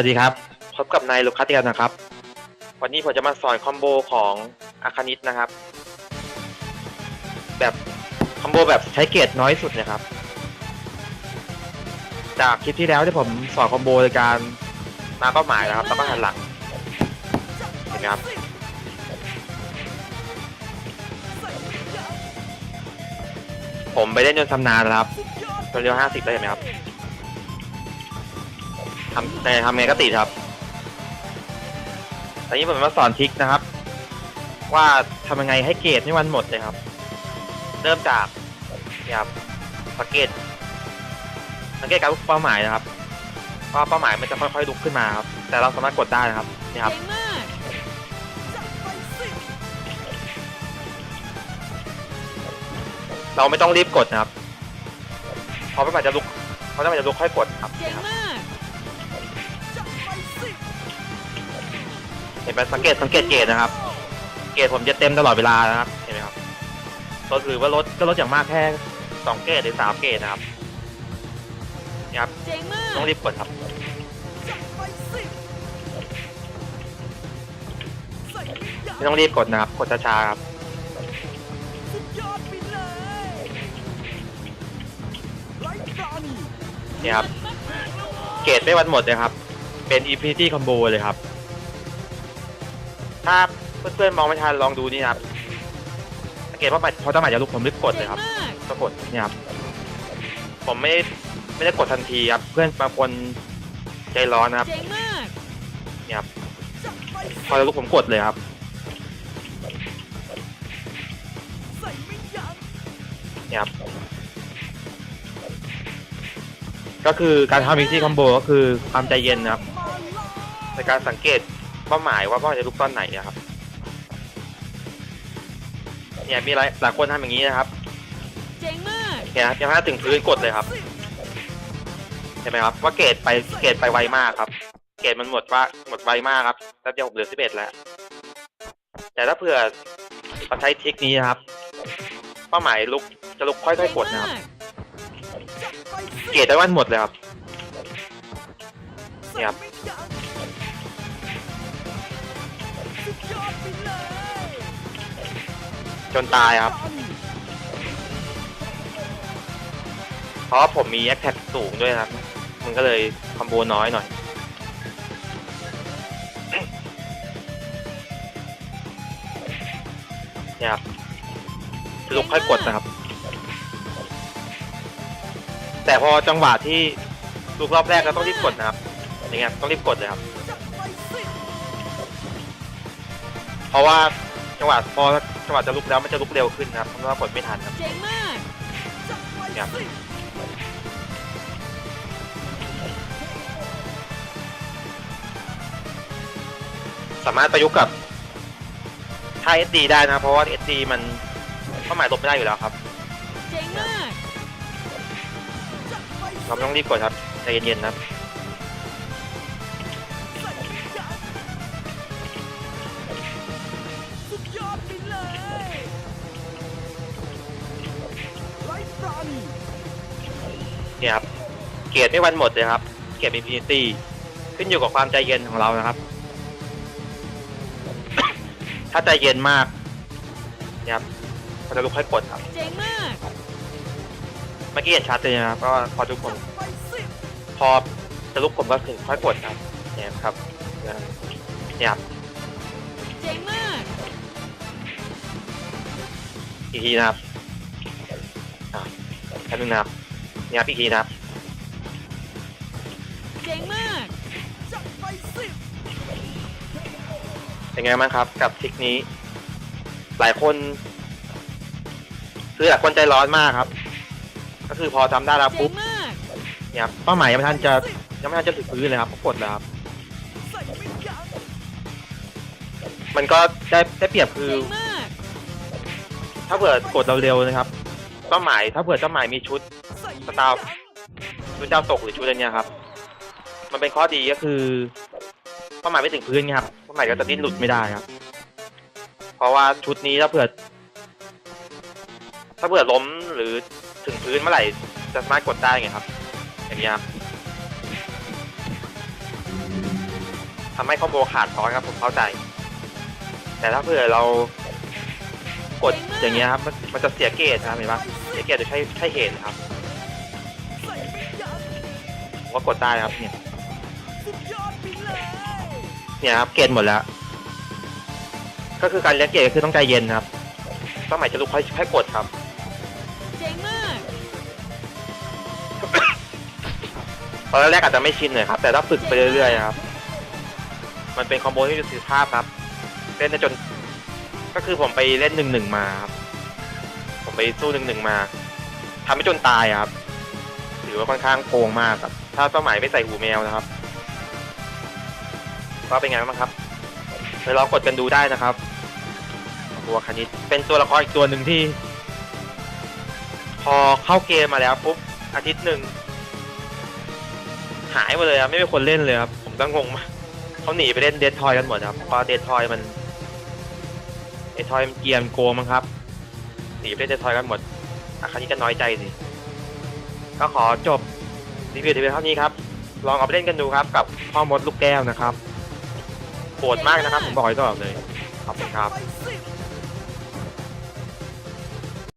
วัสดีครับ พบกับนายลูกค้าติกันนะครับ วันนี้ผมจะมาสอนคอมโบของอาคานิตนะครับ แบบคอมโบแบบใช้เกรดน้อยสุดนะครับ จากคลิปที่แล้วที่ผมสอนคอมโบในการมาเป้าหมายนะครับแล้วก็หันหลังเห็นไหมครับผมไปเล่นจนทำนานนะครับจนเร็วห้าสิบได้ไหมครับ ทำแต่ทำไงก็ติดครับตอนนี้ผมมาสอนทริคนะครับ ว่าทำยังไงให้เกรดไม่วันหมดเลยครับ เริ่มจากนี่ครับสังเกตสังเกตการลุกเป้าหมายนะครับว่าเป้าหมายมันจะค่อยๆลุกขึ้นมาครับ แต่เราสามารถกดได้นะครับนี่ครับเก่งมากเราไม่ต้องรีบกดนะครับพอเป้าหมายจะลุกพอเป้าหมายจะลุกค่อยกดครับ ห็นไหมสังเกตสังเกตเกรดนะครับ เกรดผมจะเต็มตลอดเวลานะครับเห็นไหมครับก็คือว่าลดก็ลดอย่างมากแค่สองเกรดหรือสามเกรดนะครับนี่ครับเจ๋งมากต้องรีบกดครับไม่ต้องรีบกดนะครับกดช้าๆครับนี่ครับเกรดไม่วันหมดเลยครับ เป็น Infinity Combo เลยครับ ถ้าเพื่อนๆมองไม่ทันลองดูนี่นะครับสังเกตว่าพอตั้งหมายจะลุกผมรีบกดเลยครับก่งมากก็กดเนี่ยครับ ผมไม่ไม่ได้กดทันทีครับ เพื่อนบางคนใจร้อนนะครับเจ๋งมากเนี่ยครับพอจะลุกผมกดเลยครับเนี่ยครับก็คือการทำมิกซี่คอมโบก็คือความใจเย็นนะครับ ในการสังเกต เป้าหมายว่าเป้าหมายจะลุกตอนไหนนะครับ เนี่ยมีหลายหลายคนทำอย่างนี้นะครับ เจ๋งมากเนี่ยครับยังไม่ถึงพื้นกดเลยครับเห็นไหมครับ ว่าเกรดไปเกรดไปไวมากครับ เกรดมันหมดว่าหมดไวมากครับแป๊บเดียวผมเหลือสิบเอ็ดแล้ว แต่ถ้าเผื่อเราใช้ทริคนี้นะครับ เป้าหมายลุกจะลุกค่อยๆกดนะครับ เกรดได้วันหมดเลยครับเนี่ยครับ นตายครับ เพราะว่าผมมีแอคแท็กสูงด้วยครับ มันก็เลยคอมโบน้อยหน่อย เนี่ยครับลุกค่อยกดนะครับ แต่พอจังหวะที่ลุกรอบแรกก็ต้องรีบกดนะครับอย่างเงี้ยต้องรีบกดเลยครับ เพราะว่า จังหวะพอจังหวะจะลุกแล้วมันจะลุกเร็วขึ้นนะครับเพราะว่ากดไม่ทันครับเจ๋งมากครับสามารถประยุกต์กับท่า SD ได้นะครับเพราะว่า SD มันเป้าหมายลบไม่ได้อยู่แล้วครับเจ๋งมากเราไม่ต้องรีบกดครับใจเย็นๆนะครับ เนี่ยครับ เกียรติไม่วันหมดเลยครับ เกียรติอินฟินิตี้ ขึ้นอยู่กับความใจเย็นของเรานะครับ ถ้าใจเย็นมากเนี่ยครับเราจะลุกให้กดครับ เจ๋งมากเมื่อกี้เห็นชัดเลยนะครับก็พอทุกคนพอจะลุกผมก็ถึงค่อยกดครับ เนี่ยครับ เนี่ยครับ เจ๋งมาก อีกทีนะครับอ่าแป๊บนึงนะครับเนี่ยครับอีกทีนะครับเจ๋งมากเป็นไงบ้างครับ กับทริคนี้ หลายคน คือหลายคนใจร้อนมากครับ ก็คือพอทำได้แล้วเจ๋ปุ๊งบมากเนี่ยครับเป้าหมายยังไม่ทันจะยังไม่ทันจะถึงพื้นเลยครับก็กดแล้วครับมันก็ได้ได้เปรียบคือเจ๋งมาก ถ้าเผื่อกดเราเร็วนะครับเป้าหมายถ้าเผื่อเจ้าหมายมีชุดสตาร์ชุดเจ้าตกหรือชุดอะไรเนี้ยครับ มันเป็นข้อดีก็คือเป้าหมายไม่ถึงพื้นไงครับเป้าหมายก็จะดิ้นหลุดไม่ได้ครับ เพราะว่าชุดนี้ถ้าเผื่อถ้าเผื่อล้มหรือถึงพื้นเมื่อไหร่จะสามารถกดได้ไงครับ อย่างเงี้ยครับทำให้คอมโบขาดซ้อนครับผมเข้าใจ แต่ถ้าเผื่อเรา กดอย่างเงี้ยครับมันมันจะเสียเกรดนะครับเห็นปะเสียเกรดโดยใช่ใช่เหตุนะครับผมก็กดได้ครับเนี่ยเนี่ยครับเกรดหมดแล้ว ก็คือการเลี้ยงเกรดก็คือต้องใจเย็นนะครับสมัยจะลุกค่อยค่อยกดครับเจ๋งมากตอนแรกอาจจะไม่ชินเลยครับ แต่ถ้าฝึกไปเรื่อยๆครับ มันเป็นคอมโบที่มีประสิทธิภาพครับ เล่นได้จน ก็คือผมไปเล่นหนึ่งหนึ่งมาครับผมไปสู้หนึ่งหนึ่งมาทำให้จนตายครับถือว่าค่อนข้างโกงมากครับ ถ้าเป้าหมายไม่ใส่หูแมวนะครับว่าเป็นไงบ้างครับไปลองกดกันดูได้นะครับตัวคณิตเป็นตัวละครอีกตัวหนึ่งที่ พอเข้าเกมมาแล้วปุ๊บอาทิตย์หนึ่งหายหมดเลยครับไม่มีคนเล่นเลยครับ ผมก็งงมากเขาหนีไปเล่นเดททอยกันหมดครับเพราะเดททอยมัน เดททอยมันเกียนโกมั้งครับหนีไปเล่นเดทอยกันหมดอาครั้นี้ก็น้อยใจสิ ก็ขอจบรีวิวทีเพียงเท่านี้ครับ ลองเอาไปเล่นกันดูครับ กับพ่อมดลูกแก้วนะครับโหดมากนะครับ ผมบอกไว้ตลอดเลย ขอบคุณครับ